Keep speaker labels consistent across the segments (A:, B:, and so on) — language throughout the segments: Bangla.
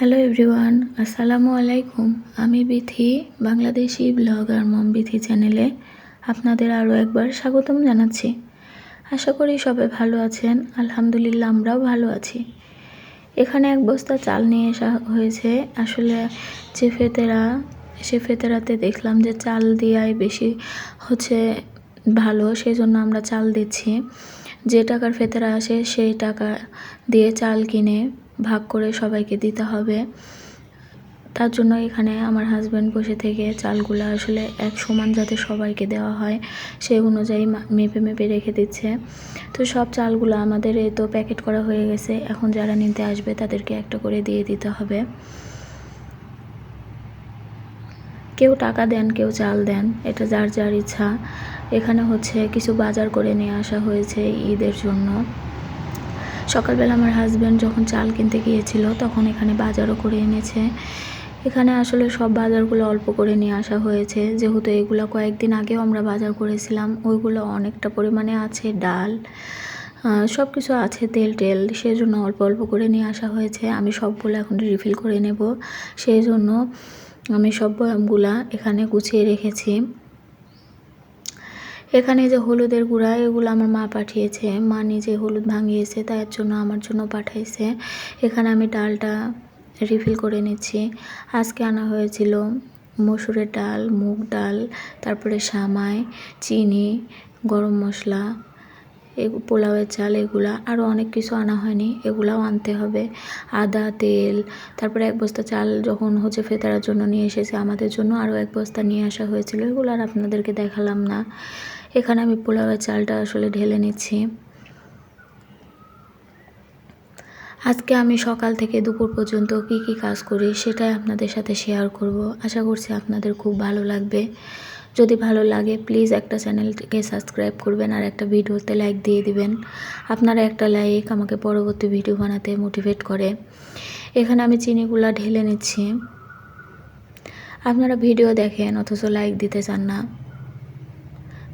A: হ্যালো এভরিওয়ান আসসালামু আলাইকুম আমি বিথি, বাংলাদেশি ব্লগার মম বিথি চ্যানেলে আপনাদের আরও একবার স্বাগতম জানাচ্ছি। আশা করি সবাই ভালো আছেন, আলহামদুলিল্লাহ আমরাও ভালো আছি। এখানে এক বস্তা চাল নিয়ে আসা হয়েছে। আসলে যে ফেতেরা সে ফেতেরাতে দেখলাম যে চাল দেওয়াই বেশি হচ্ছে ভালো সেই জন্য আমরা চাল দিচ্ছি। যে টাকার ফেতেরা আসে, সেই টাকা দিয়ে চাল কিনে ভাগ করে সবাইকে দিতে হবে। তার জন্য এখানে আমার হাজব্যান্ড বসে থেকে চালগুলো আসলে এক সমান যাতে সবাইকে দেওয়া হয় সেই অনুযায়ী মেপে মেপে রেখে দিচ্ছে। তো সব চালগুলো আমাদের এই তো প্যাকেট করা হয়ে গেছে। এখন যারা নিতে আসবে তাদেরকে একটা করে দিয়ে দিতে হবে। কেউ টাকা দেন, কেউ চাল দেন, এটা যার যার ইচ্ছা। এখানে হচ্ছে কিছু বাজার করে নিয়ে আসা হয়েছে ঈদের জন্য। সকালবেলা আমার হাজব্যান্ড যখন চাল কিনতে গিয়েছিল, তখন এখানে বাজারও করে এনেছে। এখানে আসলে সব বাজারগুলো অল্প করে নিয়ে আসা হয়েছে। যেহেতু এগুলো কয়েকদিন আগেও আমরা বাজার করেছিলাম, ওইগুলো অনেকটা পরিমাণে আছে, ডাল সব কিছু আছে, তেল টেল সেই জন্য অল্প অল্প করে নিয়ে আসা হয়েছে। আমি সবগুলো এখন রিফিল করে নেব। সেই জন্য আমি সব বয়ামগুলা এখানে গুছিয়ে রেখেছি। এখানে যে হলুদের গুঁড়া, এগুলো আমার মা পাঠিয়েছে। মা নিজে হলুদ ভাঙিয়েছে তার জন্য আমার জন্য পাঠাইছে। এখানে আমি ডালটা রিফিল করে নিচ্ছি। আজকে আনা হয়েছিল মসুরের ডাল, মুগ ডাল, তারপরে সামাই, চিনি, গরম মশলা পোলাওয়ের চাল, এগুলা। আরও অনেক কিছু আনা হয়নি, এগুলাও আনতে হবে। আদা, তেল, তারপরে এক বস্তা চাল যখন হচ্ছে ফেতারার জন্য নিয়ে এসেছে, আমাদের জন্য আরও এক বস্তা নিয়ে আসা হয়েছিল। এগুলো আর আপনাদেরকে দেখালাম না। এখানে আমি পোলাওয়ের চালটা আসলে ঢেলে নিচ্ছি। আজকে আমি সকাল থেকে দুপুর পর্যন্ত কি কি কাজ করি সেটাই আপনাদের সাথে শেয়ার করব। আশা করছি আপনাদের খুব ভালো লাগবে। যদি ভালো লাগে প্লিজ একটা চ্যানেলকে সাবস্ক্রাইব করবেন আর একটা ভিডিওতে লাইক দিয়ে দিবেন। আপনারা একটা লাইক আমাকে পরবর্তী ভিডিও বানাতে মোটিভেট করে। এখানে আমি চিনিগুলা ঢেলে নিচ্ছি। আপনারা ভিডিও দেখেন, অথচ লাইক দিতে চান না।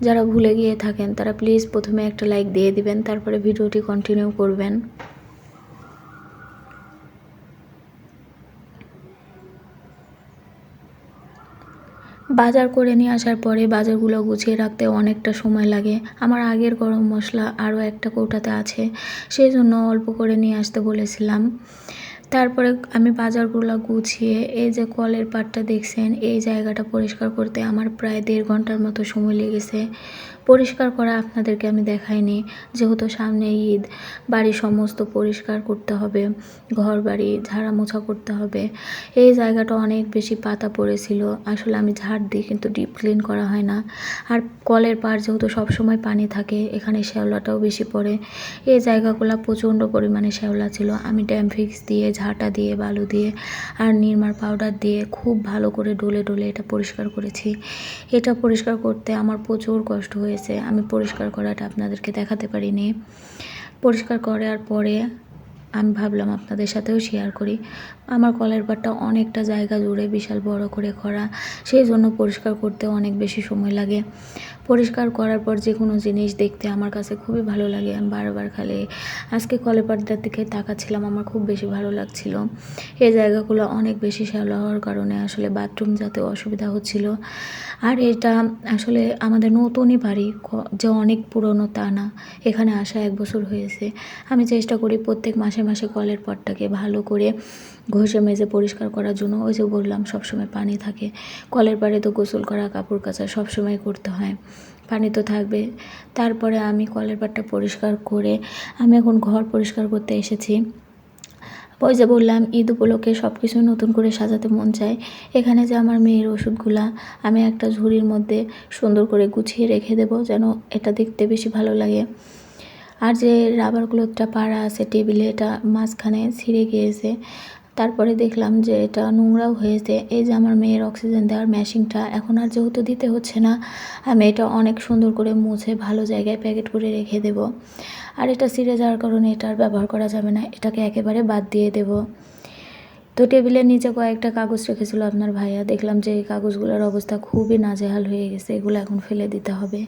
A: যারা ভুলে গিয়ে থাকেন, তারা প্লিজ প্রথমে একটা লাইক দিয়ে দিবেন, তারপরে ভিডিওটি কন্টিনিউ করবেন। বাজার করে নিয়ে আসার পরে বাজারগুলো গুছিয়ে রাখতে অনেকটা সময় লাগে। আমার আগের গরম মশলা আরও একটা কৌটাতে আছে সেই জন্য অল্প করে নিয়ে আসতে বলেছিলাম। তারপরে আমি বাজারগুলো গুছিয়ে এই যে কলের পাটটা দেখছেন, এই জায়গাটা পরিষ্কার করতে আমার প্রায় দেড় ঘণ্টার মতো সময় লেগেছে। পরিষ্কার করা আপনাদেরকে আমি দেখাইনি। যেহেতু সামনে ঈদ, বাড়ি সমস্ত পরিষ্কার করতে হবে ঘর বাড়ি ঝাড়া মোছা করতে হবে। এই জায়গাটা অনেক বেশি পাতা পড়েছিল। আসলে আমি ঝাড় দিই কিন্তু ডিপ ক্লিন করা হয় না। আর কলের পাড় যেহেতু সবসময় পানি থাকে, এখানে শ্যাওলাটাও বেশি পড়ে। এই জায়গাগুলো প্রচণ্ড পরিমাণে শ্যাওলা ছিল। আমি ড্যাম ফিক্স দিয়ে, ঝাঁটা দিয়ে, বালু দিয়ে আর নির্মার পাউডার দিয়ে খুব ভালো করে ডলে ডলে এটা পরিষ্কার করেছি। এটা পরিষ্কার করতে আমার প্রচুর কষ্ট হয়ে হয়েছে আমি পরিষ্কার করাটা আপনাদেরকে দেখাতে পারিনি। পরিষ্কার করার পরে আমি ভাবলাম আপনাদের সাথেও শেয়ার করি। আমার কলের পাটটা অনেকটা জায়গা জুড়ে বিশাল বড় করে করা সেই জন্য পরিষ্কার করতে অনেক বেশি সময় লাগে। পরিষ্কার করার পর যে কোনো জিনিস দেখতে আমার কাছে খুবই ভালো লাগে। আমি বারবার খালি আজকে কলের পাটটার দিকে তাকাচ্ছিলাম, আমার খুব বেশি ভালো লাগছিল। এই জায়গাগুলো অনেক বেশি শ্যাওলা হওয়ার কারণে আসলে বাথরুম যাতে অসুবিধা হচ্ছিল। আর এটা আসলে আমাদের নতুনই বাড়ি যে অনেক পুরনো তা না, এখানে আসা এক বছর হয়েছে। আমি চেষ্টা করি প্রত্যেক মাসে মাসে কলের পটটাকে ভালো করে ঘষে মেজে পরিষ্কার করার জন্য ওই যে বললাম, সবসময় পানি থাকে। কলের পাড়ে তো গোসল করা, কাপড় কাচা সবসময় করতে হয়। পানি তো থাকবে। তারপরে আমি কলের পাড়টা পরিষ্কার করে, আমি এখন ঘর পরিষ্কার করতে এসেছি। ওই যে বললাম, ঈদ উপলক্ষে সব কিছু নতুন করে সাজাতে মন চায়। এখানে যে আমার মেয়ের ওষুধগুলা, আমি একটা ঝুড়ির মধ্যে সুন্দর করে গুছিয়ে রেখে দেব যেন এটা দেখতে বেশি ভালো লাগে। আর যে রাবার ক্লোথটা পাড়া আছে, টেবিলে, এটা মাঝখানে ছিঁড়ে গিয়েছে। তারপরে দেখলাম যে এটা নোংরাও হয়েছে। এই যে আমার মেয়ের অক্সিজেন দেওয়ার মেশিনটা এখন আর যেহেতু দিতে হচ্ছে না, আমি এটা অনেক সুন্দর করে মুছে ভালো জায়গায় প্যাকেট করে রেখে দেব। আর এটা ছিঁড়ে যাওয়ার কারণে এটা আর ব্যবহার করা যাবে না, এটাকে একেবারে বাদ দিয়ে দেব। তো টেবিলের নিচে কয়েকটা কাগজ রেখেছিল আপনার ভাইয়া, দেখলাম যে এই কাগজগুলোর অবস্থা খুবই নাজেহাল হয়ে গেছে, এগুলো এখন ফেলে দিতে হবে।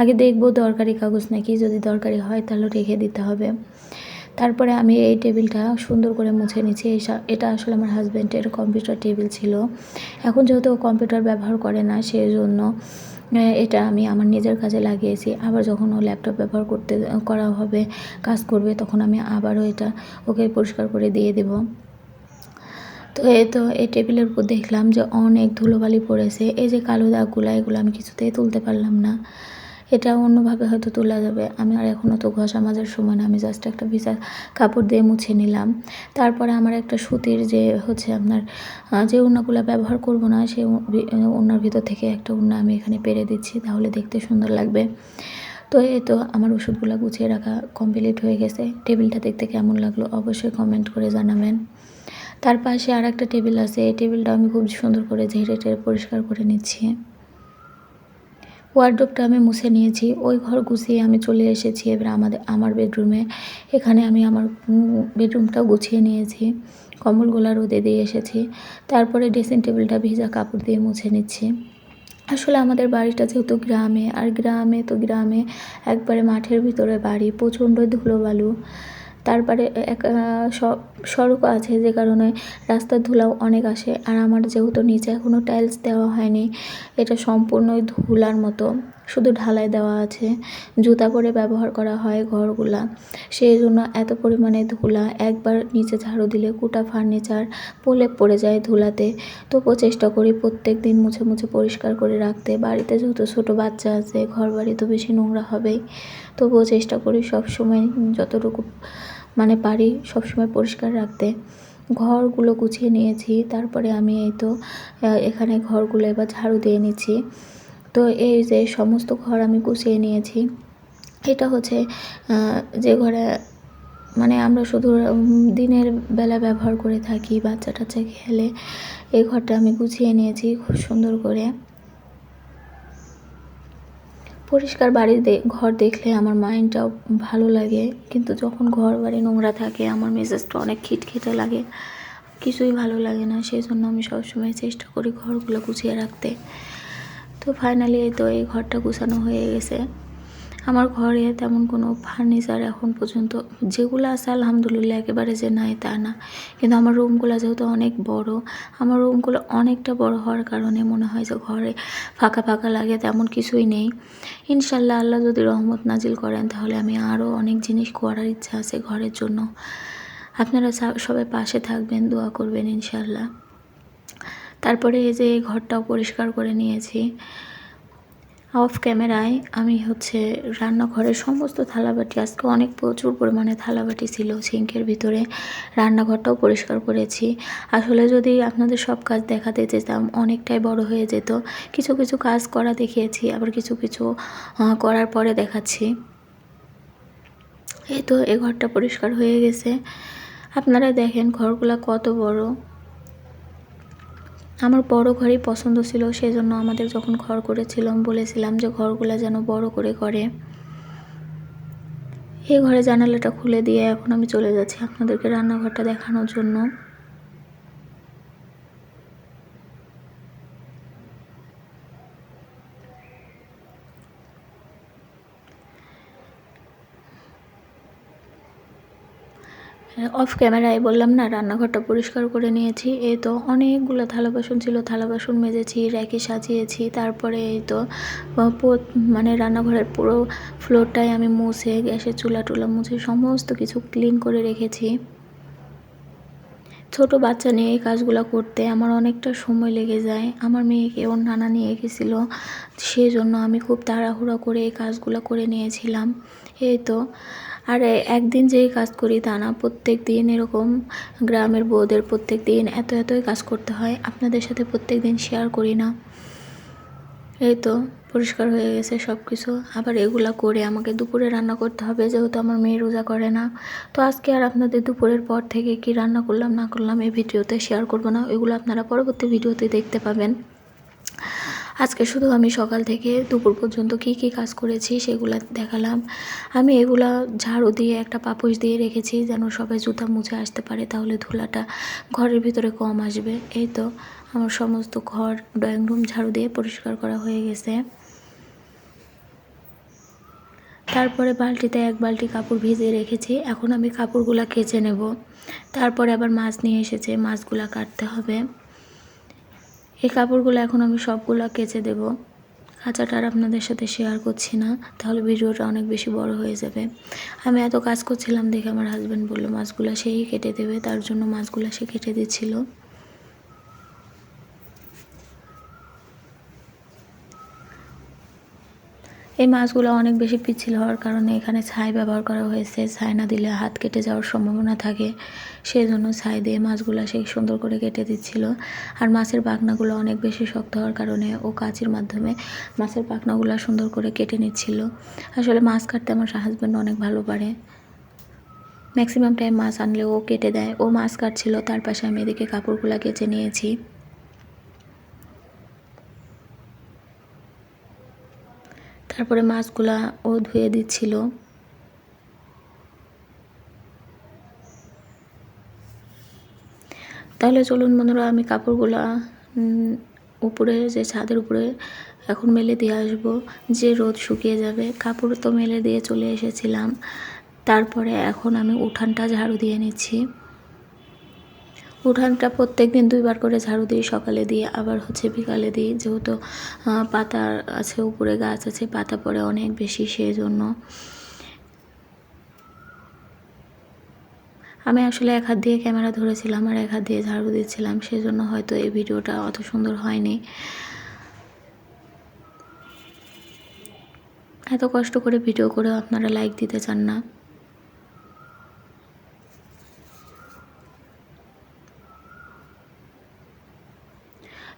A: আগে দেখব দরকারি কাগজ নাকি, যদি দরকারি হয় তাহলে রেখে দিতে হবে। তারপরে আমি এই টেবিলটা সুন্দর করে মুছে এই এটা আসলে আমার হাজব্যান্ডের কম্পিউটার টেবিল ছিল। এখন যেহেতু ও কম্পিউটার ব্যবহার করে না সেই জন্য এটা আমি আমার নিজের কাজে লাগিয়েছি। আবার যখন ও ল্যাপটপ ব্যবহার করতে, করা হবে, কাজ করবে, তখন আমি আবারও এটা ওকে পরিষ্কার করে দিয়ে দেবো। তো এই তো, এই টেবিলের উপর দেখলাম যে অনেক ধুলোবালি পড়েছে। এই যে কালো দাগগুলো, এগুলো আমি কিছুতেই তুলতে পারলাম না। এটা অন্যভাবে হয়তো তোলা যাবে। আমি আর এখনও তো ঘষা মাজার সময় না, আমি জাস্ট একটা ভিজা কাপড় দিয়ে মুছে নিলাম। তারপরে আমার একটা সুতির যে হচ্ছে আপনার যে উন্নাগুলো ব্যবহার করব না সেই উন্নার ভিতর থেকে একটা উন্না আমি এখানে পেরে দিচ্ছি, তাহলে দেখতে সুন্দর লাগবে। তো এই তো আমার ওষুধগুলো গুছিয়ে রাখা কমপ্লিট হয়ে গেছে। টেবিলটা দেখতে কেমন লাগল অবশ্যই কমেন্ট করে জানাবেন। তার পাশে আর একটা টেবিল আছে, এই টেবিলটা আমি খুব সুন্দর করে ঝেড়ে টেড়ে পরিষ্কার করে নিচ্ছি। ওয়ার্ড্রোবটা আমি মুছে নিয়েছি। ওই ঘর গুছিয়ে আমি চলে এসেছি এবার আমাদের, আমার বেডরুমে। এখানে আমি আমার বেডরুমটাও গুছিয়ে নিয়েছি। কম্বলগুলো রোদে দিয়ে এসেছি। তারপরে ড্রেসিং টেবিলটা ভিজা কাপড় দিয়ে মুছে নিচ্ছি। আসলে আমাদের বাড়িটা যেহেতু গ্রামে, আর গ্রামে তো গ্রামে একবারে মাঠের ভিতরে বাড়ি, প্রচণ্ড ধুলোবালু। তারপরে এক সড়কও আছে যে কারণে রাস্তার ধুলাও অনেক আসে। আর আমার যেহেতু নিচে এখনও টাইলস দেওয়া হয়নি, এটা সম্পূর্ণই ধুলার মতো। শুধু ঢালাই দেওয়া আছে, জুতা করে ব্যবহার করা হয় ঘরগুলা। সেই জন্য এত পরিমাণে ধুলা, একবার নিচে ঝাড়ু দিলে কুটা ফার্নিচার পলে পড়ে যায় ধুলাতে। তবুও চেষ্টা করি প্রত্যেক দিন মুছে মুছে পরিষ্কার করে রাখতে। বাড়িতে যেহেতু ছোটো বাচ্চা আছে ঘর বাড়ি তো বেশি নোংরা হবেই। তবুও চেষ্টা করি সব সময় যতটুকু মানে পারি সবসময় পরিষ্কার রাখতে। ঘরগুলো গুছিয়ে নিয়েছি, তারপরে আমি এই তো এখানে ঘরগুলো এবার ঝাড়ু দিয়ে নিচ্ছি। তো এই যে সমস্ত ঘর আমি গুছিয়ে নিয়েছি, এটা হচ্ছে যে ঘরে মানে আমরা শুধু দিনের বেলা ব্যবহার করে থাকি বাচ্চা টাচ্চা খেলে, এই ঘরটা আমি গুছিয়ে নিয়েছি খুব সুন্দর করে। পরিষ্কার বাড়ি ঘর দেখলে আমার মাইন্ডটাও ভালো লাগে। কিন্তু যখন ঘর বাড়ি নোংরা থাকে, আমার মেজাজটা অনেক খিটখিটে লাগে। কিছুই ভালো লাগে না সেই জন্য আমি সবসময় চেষ্টা করি ঘরগুলো গুছিয়ে রাখতে। তো ফাইনালি তো এই ঘরটা গুছানো হয়ে গেছে। আমার ঘরে তেমন কোনো ফার্নিচার এখন পর্যন্ত যেগুলো আছে আলহামদুলিল্লাহ একেবারে যে নাই তা না। কিন্তু আমার রুমগুলো যেহেতু অনেক বড়, আমার রুমগুলো অনেকটা বড় হওয়ার কারণে মনে হয় যে ঘরে ফাঁকা ফাঁকা লাগে, তেমন কিছুই নেই। ইনশাল্লাহ আল্লাহ যদি রহমত নাজিল করেন, তাহলে আমি আরও অনেক জিনিস করার ইচ্ছা আছে ঘরের জন্য। আপনারা সবাই পাশে থাকবেন, দোয়া করবেন ইনশাল্লাহ। তারপরে এই যে এই ঘরটাও পরিষ্কার করে নিয়েছি। অফ ক্যামেরায় আমি হচ্ছে রান্নাঘরের সমস্ত থালাবাটি, আজকে অনেক প্রচুর পরিমাণে থালাবাটি ছিল সিঙ্কের ভিতরে। রান্নাঘরটাও পরিষ্কার করেছি। আসলে যদি আপনাদের সব কাজ দেখাতে যেতাম, অনেকটাই বড় হয়ে যেত। কিছু কিছু কাজ করা দেখিয়েছি, আবার কিছু কিছু করার পরে দেখাচ্ছি। এই তো এ ঘরটা পরিষ্কার হয়ে গেছে। আপনারা দেখেন ঘরগুলা কত বড়। আমার বড় ঘরই পছন্দ ছিল সেই জন্য আমাদের যখন ঘর করেছিলাম বলেছিলাম যে ঘরগুলো যেন বড় করে করে। এই ঘরে জানালাটা খুলে দিয়ে এখন আমি চলে যাচ্ছি আপনাদেরকে রান্নাঘরটা দেখানোর জন্য। অফ ক্যামেরায় বললাম না, রান্নাঘরটা পরিষ্কার করে নিয়েছি। এই তো অনেকগুলো থালা বাসন ছিল, থালা বাসন মেজেছি, র্যাকে সাজিয়েছি, তারপরে এই তো মানে রান্নাঘরের পুরো ফ্লোরটাই আমি মুছে, গ্যাসের চুলা টুলা মুছে সমস্ত কিছু ক্লিন করে রেখেছি। ছোট বাচ্চা নিয়ে এই কাজগুলো করতে আমার অনেকটা সময় লেগে যায়। আমার মেয়েকে ওর নানা নিয়ে গেছিল সেই জন্য আমি খুব তাড়াহুড়ো করে এই কাজগুলো করে নিয়েছিলাম। এই তো আর, একদিন যেই কাজ করি তা না, প্রত্যেক দিন এরকম গ্রামের বউদের প্রত্যেক দিন এত এতই কাজ করতে হয়, আপনাদের সাথে প্রত্যেক দিন শেয়ার করি না। এই তো, পরিষ্কার হয়ে গেছে সব কিছু আবার এগুলা করে আমাকে দুপুরে রান্না করতে হবে, যেহেতু আমার মেয়ে রোজা করে না। তো আজকে আর আপনাদের দুপুরের পর থেকে কি রান্না করলাম না করলাম এই ভিডিওতে শেয়ার করব না, এগুলো আপনারা পরবর্তী ভিডিওতে দেখতে পাবেন। আজকে শুধু আমি সকাল থেকে দুপুর পর্যন্ত কি কি কাজ করেছি সেগুলো দেখালাম। আমি এগুলা ঝাড়ু দিয়ে একটা পাপোশ দিয়ে রেখেছি যেন সবাই জুতা মুছে আসতে পারে, তাহলে ধুলাটা ঘরের ভিতরে কম আসবে। এই তো আমার সমস্ত ঘর, ড্রয়িং রুম ঝাড়ু দিয়ে পরিষ্কার করা হয়ে গেছে। তারপরে বালতিতে এক বালতি কাপড় ভিজিয়ে রেখেছি, এখন আমি কাপড়গুলো কেচে নেব। তারপরে আবার মাছ নিয়ে এসেছে, মাছগুলো কাটতে হবে। এই কাপড়গুলো এখন আমি সবগুলো কেচে দেব। কাঁচাটা আর আপনাদের সাথে শেয়ার করছি না, তাহলে ভিডিওটা অনেক বেশি বড় হয়ে যাবে। আমি এত কাজ করছিলাম দেখে আমার হাজব্যান্ড বলল, মাছগুলো সেই কেটে দেবে, তার জন্য মাছগুলো সে কেটে দিচ্ছিল। এই মাছগুলো অনেক বেশি পিচ্ছিল হওয়ার কারণে এখানে ছাই ব্যবহার করা হয়েছে। ছাই না দিলে হাত কেটে যাওয়ার সম্ভাবনা থাকে। সেই জন্য ছাই দিয়ে মাছগুলো সেই সুন্দর করে কেটে দিচ্ছিল। আর মাছের পাখনাগুলো অনেক বেশি শক্ত হওয়ার কারণে ও কাঁচির মাধ্যমে মাছের পাখনাগুলো সুন্দর করে কেটে নিচ্ছিল। আসলে মাছ কাটতে আমার হাজব্যান্ড অনেক ভালো পারে। ম্যাক্সিমাম টাইম মাছ আনলে ও কেটে দেয়। ও মাছ কাটছিল, তার পাশে আমি এদিকে কাপড়গুলো কেচে নিয়েছি। তারপরে মাছগুলা ও ধুয়ে দিচ্ছিল। তাহলে চলুন বন্ধুরা, আমি কাপড়গুলা উপরে, যে ছাদের উপরে এখন মেলে দিয়ে আসব। যে রোদ শুকিয়ে যাবে, কাপড় তো মেলে দিয়ে চলে এসেছিলাম। তারপরে এখন আমি উঠানটা ঝাড়ু দিয়ে নিচ্ছি। উঠানটা প্রত্যেক দিন দুইবার করে ঝাড়ু দিই, সকালে দিয়ে আবার হচ্ছে বিকালে দিই। যেহেতু পাতা আছে, উপরে গাছ আছে, পাতা পড়ে অনেক বেশি সেই জন্য আমি আসলে এক হাত দিয়ে ক্যামেরা ধরেছিলাম আর এক হাত দিয়ে ঝাড়ু দিচ্ছিলাম সেই জন্য হয়তো এই ভিডিওটা অত সুন্দর হয়নি। এত কষ্ট করে ভিডিও করেও আপনারা লাইক দিতে চান না।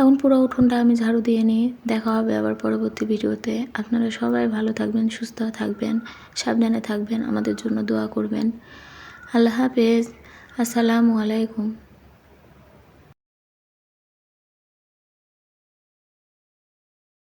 A: এখন পুরো উঠোনটা আমি ঝাড়ু দিয়ে নিই, দেখা হবে আবার পরবর্তী ভিডিওতে। আপনারা সবাই ভালো থাকবেন, সুস্থ থাকবেন, সাবধানে থাকবেন, আমাদের জন্য দোয়া করবেন। আল্লাহ হাফেজ। আসসালামু আলাইকুম।